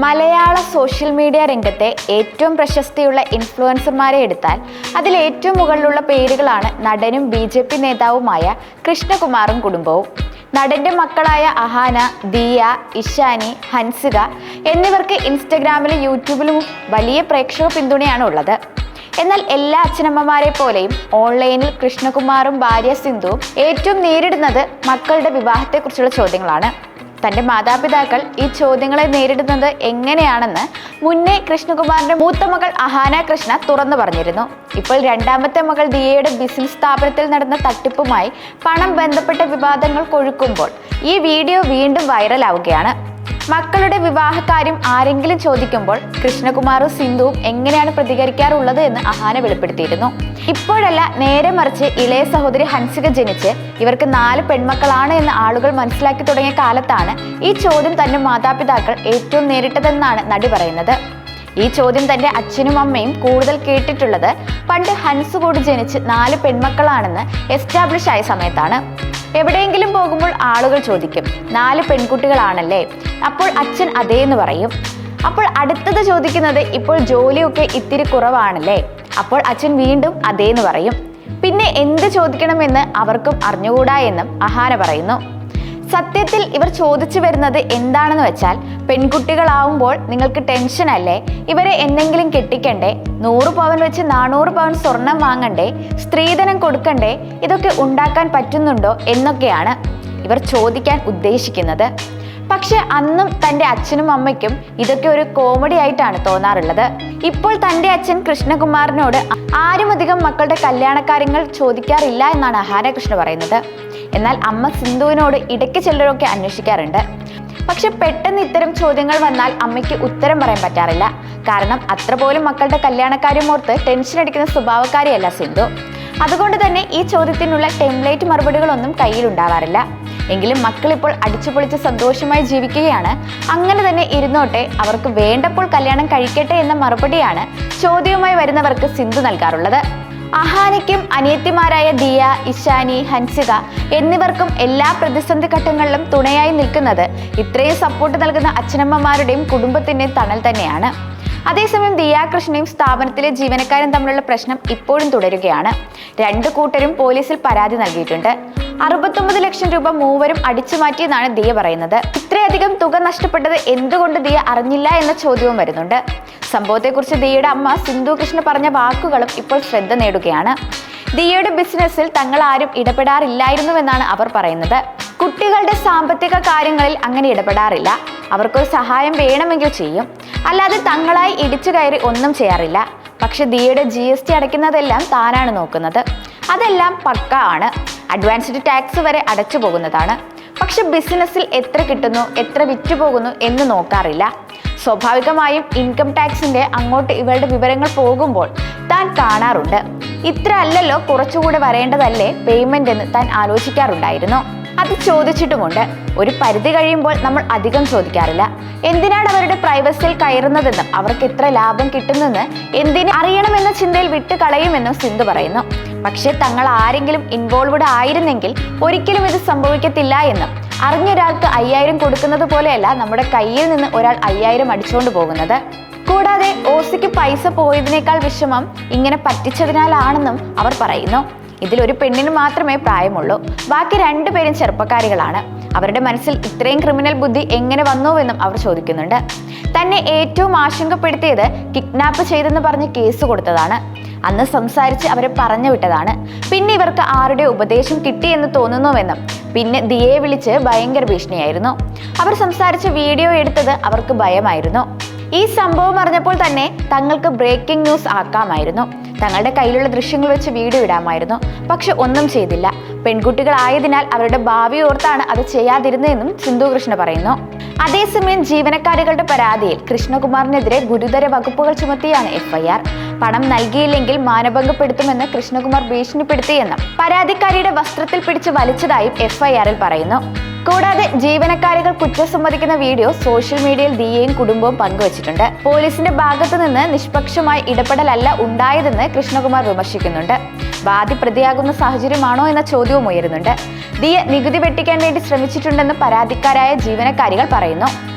മലയാള social media രംഗത്തെ ഏറ്റവും പ്രശസ്തിയുള്ള ഇൻഫ്ലുവൻസർമാരെ എടുത്താൽ അതിൽ ഏറ്റവും മുകളിലുള്ള പേരുകളാണ് നടനും ബി ജെ പി നേതാവുമായ കൃഷ്ണകുമാറും കുടുംബവും. നടന്റെ മക്കളായ അഹാന ദിയ ഇഷാനി ഹൻസിക എന്നിവർക്ക് ഇൻസ്റ്റഗ്രാമിലും യൂട്യൂബിലും വലിയ പ്രേക്ഷക പിന്തുണയാണ് ഉള്ളത്. എന്നാൽ എല്ലാ അച്ഛനമ്മമാരെ പോലെയും ഓൺലൈനിൽ കൃഷ്ണകുമാറും ഭാര്യ സിന്ധുവും ഏറ്റവും നേരിടുന്നത് മക്കളുടെ വിവാഹത്തെക്കുറിച്ചുള്ള ചോദ്യങ്ങളാണ്. തന്റെ മാതാപിതാക്കൾ ഈ ചോദ്യങ്ങളെ നേരിടുന്നത് എങ്ങനെയാണെന്ന് മുന്നേ കൃഷ്ണകുമാറിന്റെ മൂത്ത മകൾ അഹാന കൃഷ്ണ തുറന്നു പറഞ്ഞിരുന്നു. ഇപ്പോൾ രണ്ടാമത്തെ മകൾ ദിയയുടെ ബിസിനസ് സ്ഥാപനത്തിൽ നടന്ന തട്ടിപ്പുമായി പണം ബന്ധപ്പെട്ട വിവാദങ്ങൾ കൊഴുക്കുമ്പോൾ ഈ വീഡിയോ വീണ്ടും വൈറലാവുകയാണ്. മക്കളുടെ വിവാഹകാര്യം ആരെങ്കിലും ചോദിക്കുമ്പോൾ കൃഷ്ണകുമാറും സിന്ധുവും എങ്ങനെയാണ് പ്രതികരിക്കാറുള്ളത് എന്ന് അഹാന വെളിപ്പെടുത്തിയിരുന്നു. ഇപ്പോഴല്ല നേരെ മറിച്ച് ഇളയ സഹോദരി ഹൻസിക ജനിച്ച് ഇവർക്ക് നാല് പെൺമക്കളാണ് എന്ന് ആളുകൾ മനസ്സിലാക്കി തുടങ്ങിയ കാലത്താണ് ഈ ചോദ്യം തന്റെ മാതാപിതാക്കൾ ഏറ്റവും നേരിട്ടതെന്നാണ് നടി പറയുന്നത്. ഈ ചോദ്യം തന്റെ അച്ഛനും അമ്മയും കൂടുതൽ കേട്ടിട്ടുള്ളത് പണ്ട് ഹൻസ് കൂടി ജനിച്ച് നാല് പെൺമക്കളാണെന്ന് എസ്റ്റാബ്ലിഷ് ആയ സമയത്താണ്. എവിടെയെങ്കിലും പോകുമ്പോൾ ആളുകൾ ചോദിക്കും നാല് പെൺകുട്ടികളാണല്ലേ? അപ്പോൾ അച്ഛൻ അതേ എന്ന് പറയും. അപ്പോൾ അടുത്തത് ചോദിക്കുന്നത് ഇപ്പോൾ ജോലിയൊക്കെ ഇത്തിരി കുറവാണല്ലേ? അപ്പോൾ അച്ഛൻ വീണ്ടും അതേ എന്ന് പറയും. പിന്നെ എന്ത് ചോദിക്കണമെന്ന് അവർക്കും അറിഞ്ഞുകൂടാ എന്നും അഹാന പറയുന്നു. സത്യത്തിൽ ഇവർ ചോദിച്ചു വരുന്നത് എന്താണെന്ന് വെച്ചാൽ പെൺകുട്ടികളാവുമ്പോൾ നിങ്ങൾക്ക് ടെൻഷൻ അല്ലേ? ഇവരെ എന്തെങ്കിലും കെട്ടിക്കണ്ടേ? നൂറ് പവൻ വെച്ച് നാനൂറ് പവൻ സ്വർണം വാങ്ങണ്ടേ? സ്ത്രീധനം കൊടുക്കണ്ടേ? ഇതൊക്കെ ഉണ്ടാക്കാൻ പറ്റുന്നുണ്ടോ എന്നൊക്കെയാണ് ഇവർ ചോദിക്കാൻ ഉദ്ദേശിക്കുന്നത്. പക്ഷെ അന്നും തന്റെ അച്ഛനും അമ്മയ്ക്കും ഇതൊക്കെ ഒരു കോമഡി ആയിട്ടാണ് തോന്നാറുള്ളത്. ഇപ്പോൾ തന്റെ അച്ഛൻ കൃഷ്ണകുമാറിനോട് ആരുമധികം മക്കളുടെ കല്യാണക്കാര്യങ്ങൾ ചോദിക്കാറില്ല എന്നാണ് അഹാരകൃഷ്ണ പറയുന്നത്. എന്നാൽ അമ്മ സിന്ധുവിനോട് ഇടയ്ക്ക് ചിലരൊക്കെ അന്വേഷിക്കാറുണ്ട്. പക്ഷെ പെട്ടെന്ന് ഇത്തരം ചോദ്യങ്ങൾ വന്നാൽ അമ്മയ്ക്ക് ഉത്തരം പറയാൻ പറ്റാറില്ല. കാരണം അത്ര പോലും മക്കളുടെ കല്യാണക്കാര്യം ഓർത്ത് ടെൻഷൻ അടിക്കുന്ന സ്വഭാവക്കാരിയല്ല സിന്ധു. അതുകൊണ്ട് തന്നെ ഈ ചോദ്യത്തിനുള്ള ടെംപ്ലേറ്റ് മറുപടികളൊന്നും കയ്യിലുണ്ടാവാറില്ല. എങ്കിലും മക്കളിപ്പോൾ അടിച്ചുപൊളിച്ച് സന്തോഷമായി ജീവിക്കുകയാണ്. അങ്ങനെ തന്നെ ഇരുന്നോട്ടെ അവർക്ക് വേണ്ടപ്പോൾ കല്യാണം കഴിക്കട്ടെ എന്ന മറുപടിയാണ് ചോദ്യവുമായി വരുന്നവർക്ക് സിന്ധു നൽകാറുള്ളത്. അഹാനയ്ക്കും അനിയത്തിമാരായ ദിയ ഇഷാനി ഹൻസിക എന്നിവർക്കും എല്ലാ പ്രതിസന്ധി ഘട്ടങ്ങളിലും തുണയായി നിൽക്കുന്നത് ഇത്രയും സപ്പോർട്ട് നൽകുന്ന അച്ഛനമ്മമാരുടെയും കുടുംബത്തിന്റെയും തണൽ തന്നെയാണ്. അതേസമയം ദിയാകൃഷ്ണയും സ്ഥാപനത്തിലെ ജീവനക്കാരും തമ്മിലുള്ള പ്രശ്നം ഇപ്പോഴും തുടരുകയാണ്. രണ്ട് കൂട്ടരും പോലീസിൽ പരാതി നൽകിയിട്ടുണ്ട്. അറുപത്തൊമ്പത് ലക്ഷം രൂപ മൂവരും അടിച്ചു മാറ്റിയെന്നാണ് ദിയ പറയുന്നത്. ഇത്രയധികം തുക നഷ്ടപ്പെട്ടത് എന്തുകൊണ്ട് ദിയ അറിഞ്ഞില്ല എന്ന ചോദ്യവും വരുന്നുണ്ട്. സംഭവത്തെക്കുറിച്ച് ദിയയുടെ അമ്മ സിന്ധു കൃഷ്ണ പറഞ്ഞ വാക്കുകളും ഇപ്പോൾ ശ്രദ്ധ നേടുകയാണ്. ദിയയുടെ ബിസിനസ്സിൽ തങ്ങൾ ആരും ഇടപെടാറില്ലായിരുന്നുവെന്നാണ് അവർ പറയുന്നത്. കുട്ടികളുടെ സാമ്പത്തിക കാര്യങ്ങളിൽ അങ്ങനെ ഇടപെടാറില്ല. അവർക്കൊരു സഹായം വേണമെങ്കിൽ ചെയ്യും. അല്ലാതെ തങ്ങളായി ഇടിച്ചു കയറി ഒന്നും ചെയ്യാറില്ല. പക്ഷെ ദിയയുടെ ജി എസ് ടി അടയ്ക്കുന്നതെല്ലാം താനാണ് നോക്കുന്നത്. അതെല്ലാം പക്ക ആണ്. അഡ്വാൻസ്ഡ് ടാക്സ് വരെ അടച്ചു പോകുന്നതാണ്. പക്ഷെ ബിസിനസ്സിൽ എത്ര കിട്ടുന്നു എത്ര വിറ്റു പോകുന്നു എന്ന് നോക്കാറില്ല. സ്വാഭാവികമായും ഇൻകം ടാക്സിന്റെ അങ്ങോട്ട് ഇവരുടെ വിവരങ്ങൾ പോകുമ്പോൾ താൻ കാണാറുണ്ട്. ഇത്ര അല്ലല്ലോ കുറച്ചുകൂടെ വരേണ്ടതല്ലേ പേയ്മെന്റ് എന്ന് താൻ ആലോചിക്കാറുണ്ടായിരുന്നു. അത് ചോദിച്ചിട്ടുമുണ്ട്. ഒരു പരിധി കഴിയുമ്പോൾ നമ്മൾ അധികം ചോദിക്കാറില്ല. എന്തിനാണ് അവരുടെ പ്രൈവസിയിൽ കയറുന്നതെന്നും അവർക്ക് എത്ര ലാഭം കിട്ടുന്നെന്ന് എന്തിന് അറിയണമെന്ന ചിന്തയിൽ വിട്ട് കളയുമെന്നും സിന്ധു പറയുന്നു. പക്ഷേ തങ്ങൾ ആരെങ്കിലും ഇൻവോൾവ്ഡ് ആയിരുന്നെങ്കിൽ ഒരിക്കലും ഇത് സംഭവിക്കത്തില്ല എന്ന്. അറിഞ്ഞൊരാൾക്ക് അയ്യായിരം കൊടുക്കുന്നത് പോലെയല്ല നമ്മുടെ കയ്യിൽ നിന്ന് ഒരാൾ അയ്യായിരം അടിച്ചുകൊണ്ട് പോകുന്നത്. കൂടാതെ ഓസിക്ക് പൈസ പോയതിനേക്കാൾ വിഷമം ഇങ്ങനെ പറ്റിച്ചതിനാലാണെന്നും അവർ പറയുന്നു. ഇതിൽ ഒരു പെണ്ണിന് മാത്രമേ പ്രായമുള്ളൂ. ബാക്കി രണ്ടുപേരും ചെറുപ്പക്കാരികളാണ്. അവരുടെ മനസ്സിൽ ഇത്രയും ക്രിമിനൽ ബുദ്ധി എങ്ങനെ വന്നുവെന്നും അവർ ചോദിക്കുന്നുണ്ട്. തന്നെ ഏറ്റവും ആശങ്കപ്പെടുത്തിയത് കിഡ്നാപ്പ് ചെയ്തെന്ന് പറഞ്ഞ് കേസ് കൊടുത്തതാണ്. അന്ന് സംസാരിച്ച് അവരെ പറഞ്ഞു വിട്ടതാണ്. പിന്നെ ഇവർക്ക് ആരുടെ ഉപദേശം കിട്ടിയെന്ന് തോന്നുന്നുവെന്നും പിന്നെ ദിയെ വിളിച്ച് ഭയങ്കര ഭീഷണിയായിരുന്നു. അവർ സംസാരിച്ച് വീഡിയോ എടുത്തത് അവർക്ക് ഭയമായിരുന്നു. ഈ സംഭവം അറിഞ്ഞപ്പോൾ തന്നെ തങ്ങൾക്ക് ബ്രേക്കിംഗ് ന്യൂസ് ആക്കാമായിരുന്നു. തങ്ങളുടെ കയ്യിലുള്ള ദൃശ്യങ്ങൾ വെച്ച് വീഡിയോ ഇടാമായിരുന്നു. പക്ഷെ ഒന്നും ചെയ്തില്ല. പെൺകുട്ടികളായതിനാൽ അവരുടെ ഭാവി ഓർത്താണ് അത് ചെയ്യാതിരുന്നതെന്നും സിന്ധു കൃഷ്ണ പറയുന്നു. അതേസമയം ജീവനക്കാരികളുടെ പരാതിയിൽ കൃഷ്ണകുമാറിനെതിരെ ഗുരുതര വകുപ്പുകൾ ചുമത്തിയാണ് എഫ്ഐആർ. പണം നൽകിയില്ലെങ്കിൽ മാനഭംഗപ്പെടുത്തുമെന്ന് കൃഷ്ണകുമാർ ഭീഷണിപ്പെടുത്തിയെന്നും പരാതിക്കാരിയുടെ വസ്ത്രത്തിൽ പിടിച്ച് വലിച്ചതായും എഫ്ഐആറിൽ പറയുന്നു. കൂടാതെ ജീവനക്കാരികൾ കുറ്റം സമ്മതിക്കുന്ന വീഡിയോ സോഷ്യൽ മീഡിയയിൽ ദിയയും കുടുംബവും പങ്കുവച്ചിട്ടുണ്ട്. പോലീസിന്റെ ഭാഗത്തു നിന്ന് നിഷ്പക്ഷമായ ഇടപെടലല്ല ഉണ്ടായതെന്ന് കൃഷ്ണകുമാർ വിമർശിക്കുന്നുണ്ട്. ബാധി പ്രതിയാകുന്ന സാഹചര്യമാണോ എന്ന ചോദ്യവും ഉയരുന്നുണ്ട്. ദിയ നികുതി വെട്ടിക്കാൻ വേണ്ടി ശ്രമിച്ചിട്ടുണ്ടെന്ന് പരാതിക്കാരായ ജീവനക്കാരികൾ പറയുന്നു.